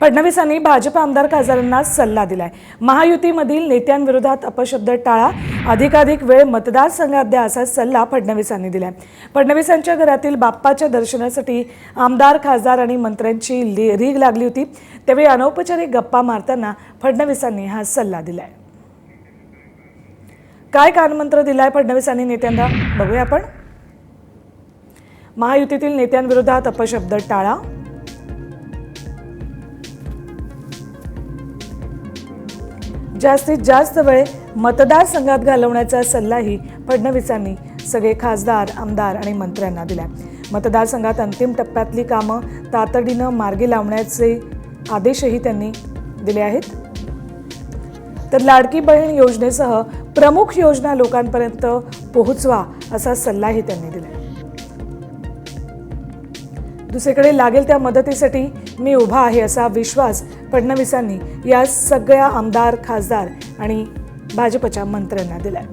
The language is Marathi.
फडणवीसांनी भाजप आमदार खासदारांना सल्ला दिलाय. महायुतीमधील नेत्यांविरोधात अपशब्द टाळा अधिकाधिक वेळ मतदारसंघात द्या असा सल्ला फडणवीसांनी दिलाय. फडणवीसांच्या घरातील बाप्पाच्या दर्शनासाठी आमदार खासदार आणि मंत्र्यांची ली- रीग लागली होती. त्यावेळी अनौपचारिक गप्पा मारताना फडणवीसांनी हा सल्ला दिलाय. काय कानमंत्र दिलाय फडणवीसांनी नेत्यांना? बघूया आपण. महायुतीतील नेत्यांविरोधात अपशब्द टाळा जास्तीत जास्त वेळ मतदारसंघात घालवण्याचा सल्लाही फडणवीसांनी सगळे खासदार आमदार आणि मंत्र्यांना दिला. मतदारसंघात अंतिम टप्प्यातली कामं तातडीनं मार्गी लावण्याचे आदेशही त्यांनी दिले आहेत. तर लाडकी बहीण योजनेसह प्रमुख योजना लोकांपर्यंत पोहोचवा असा सल्लाही त्यांनी दिला. दुसरीकडे लागेल त्या मदतीसाठी मी उभा आहे असा विश्वास फडणवीसांनी या सगळ्या आमदार खासदार आणि भाजपच्या मंत्र्यांना दिलाय.